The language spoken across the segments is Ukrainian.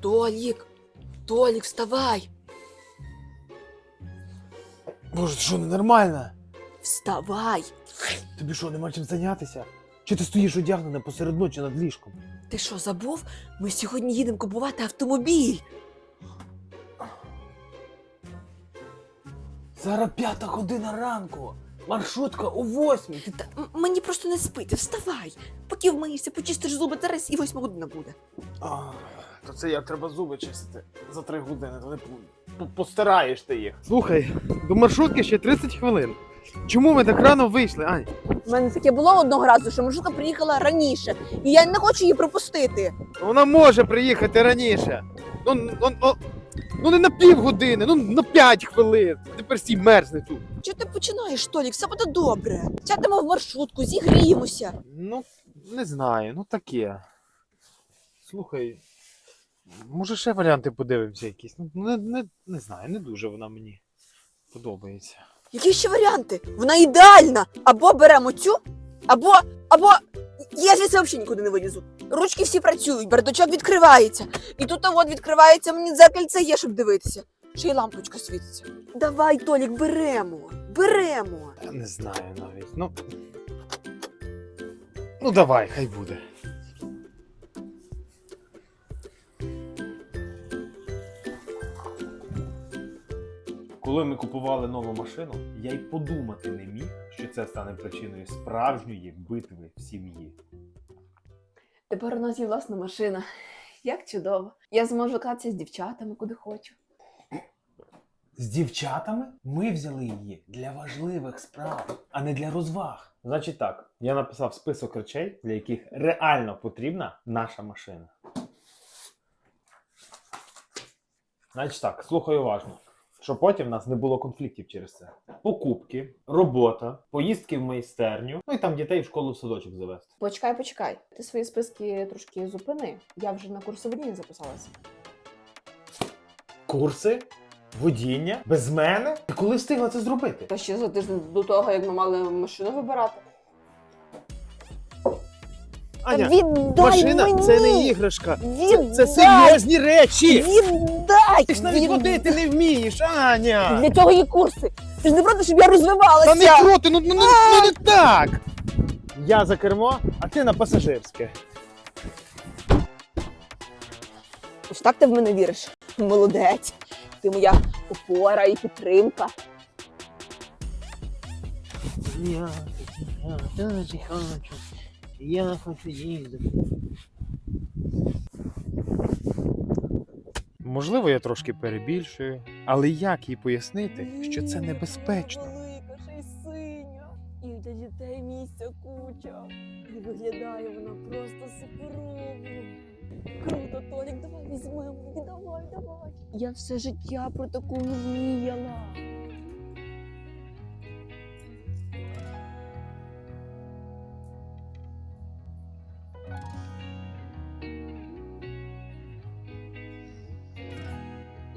Толік, Толік, вставай! Боже, ти що, ненормальна? Вставай! Тобі що, нема чим зайнятися? Чи ти стоїш одягнена посеред ночі над ліжком? Ти що, забув? Ми сьогодні їдемо купувати автомобіль. Зараз п'ята година ранку. Маршрутка о восьмій. Ти... Та м- мені просто не спити, вставай. Поки вмиєшся, почистиш зуби зараз і восьма година буде. А, то це як треба зуби чистити за три години, то не по- постараєш ти їх. Слухай, до маршрутки ще 30 хвилин. Чому ми так рано вийшли, Ань? У мене таке було одного разу, що маршрутка приїхала раніше, і я не хочу її пропустити. Вона може приїхати раніше. Ну, ну, ну, ну не на півгодини, ну на 5 хвилин. Тепер стій мерзне тут. Чого ти починаєш, Толік? Все буде добре. Сядемо в маршрутку, зігріємося. Ну, не знаю, ну таке. Слухай, може ще варіанти подивимося якісь. Ну, не, не, не знаю, не дуже вона мені подобається. Які ще варіанти? Вона ідеальна. Або беремо цю, або. або. Я звідси взагалі нікуди не вилізу. Ручки всі працюють, бардачок відкривається. І тут от відкривається, мені дзеркальце є, щоб дивитися. Ще й лампочка світиться. Давай, Толік, беремо. Беремо. Я не знаю навіть. Ну. Ну давай, хай буде. Коли ми купували нову машину, я й подумати не міг, що це стане причиною справжньої битви в сім'ї. Тепер у нас є власна машина. Як чудово. Я зможу кататися з дівчатами, куди хочу. З дівчатами ми взяли її для важливих справ, а не для розваг. Значить так, я написав список речей, для яких реально потрібна наша машина. Значить так, слухай уважно. Щоб потім в нас не було конфліктів через це. Покупки, робота, поїздки в майстерню, ну і там дітей в школу в садочок завести. Почекай, почекай. Ти свої списки трошки зупини. Я вже на курси водіння записалася. Курси, водіння, без мене. Ти коли встигла це зробити? Та ще за тиждень до того, як ми мали машину вибирати. Аня, віддай машина мені! це не іграшка. Це, це серйозні речі. Віддай! Ти ж навіть Віддай! водити не вмієш, Аня! Для цього є курси. Ти ж не проти, щоб я розвивалася. Та не проти, ну, ну, ну, ну не так! Я за кермо, а ти на пасажирське. Ось так ти в мене віриш. Молодець. Ти моя опора і підтримка. Я, я теж хочу. Я хочу їздити. Можливо, я трошки перебільшую, але як їй пояснити, що це небезпечно? Велика, ще й синя. І для дітей місця куча. І виглядає вона просто суперово. Круто, Толік, давай візьмемо. її, Давай, давай. Я все життя про таку мріяла.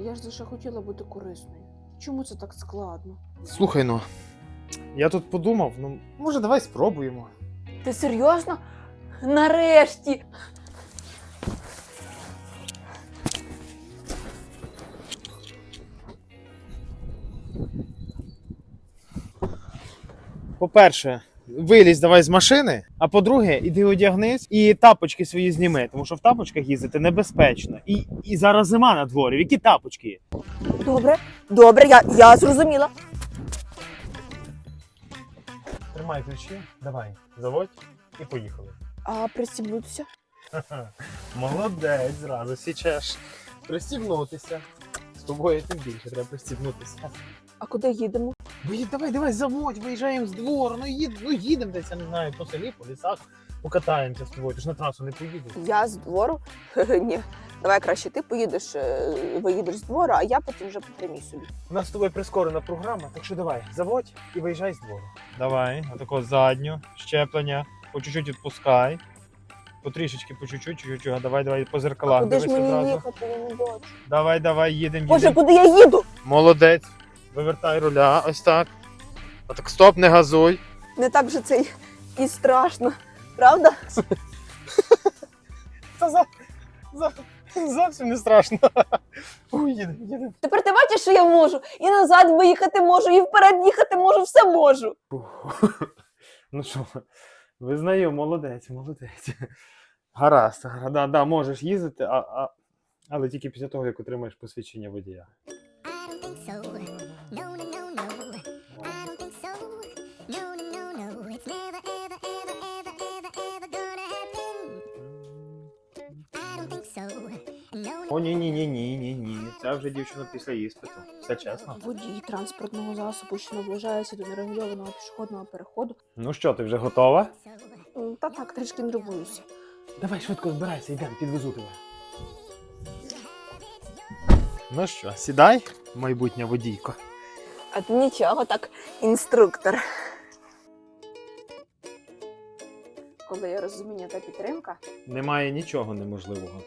Я ж лише хотіла бути корисною. Чому це так складно? Слухай ну, я тут подумав, ну може давай спробуємо. Ти серйозно? Нарешті! По-перше, вилізь давай з машини, а по-друге, іди одягнись і тапочки свої зніми, тому що в тапочках їздити небезпечно. І, і зараз зима на дворі. Які тапочки є? Добре, добре, я, я зрозуміла. Тримай ключі, давай, заводь і поїхали. А пристібнутися? Молодець, зразу січеш. Пристібнутися. З тобою тим більше треба пристібнутися. А куди їдемо? Виїдь, давай, давай, заводь, виїжджаємо з двору, ну їд, ну їдемо десь, я не знаю, по селі, по лісах, покатаємося з тобою, ти ж на трасу не поїдеш. Я з двору? Ні. Давай краще ти поїдеш, е, виїдеш з двору, а я потім вже по прямій собі. У нас з тобою прискорена програма, так що давай, заводь і виїжджай з двору. Давай, отако задню, щеплення, по чуть-чуть відпускай. Потрішечки, по чуть-чуть, чуть-чуть, а давай, давай, по зеркалах. куди ж мені одразу. їхати? Я не бачу. Давай, давай, їдемо, Боже, їдемо. куди я їду? Молодець. Вивертай руля, ось так. Отак, стоп, не газуй. Не так же це й- і страшно, правда? Та за, за, Зовсім не страшно. Ой, їде, їде. Тепер ти бачиш, що я можу. І назад виїхати можу, і вперед їхати можу, все можу. Ну що, визнаю, молодець, молодець. Гаразд, гаразд, да, да, можеш їздити, а, а, але тільки після того, як отримаєш посвідчення водія. I don't think so. О, ні, ні, ні, ні, ні, ні. Це вже дівчина після іспиту. Все чесно. Водій транспортного засобу, що наближається до нерегульованого пішохідного переходу. Ну що, ти вже готова? М, Та так, трішки нервуюся. Давай швидко збирайся, йдемо, підвезу тебе. Ну що, сідай, майбутня водійко. А ти нічого, так, інструктор. Коли є розуміння та підтримка, Немає нічого неможливого.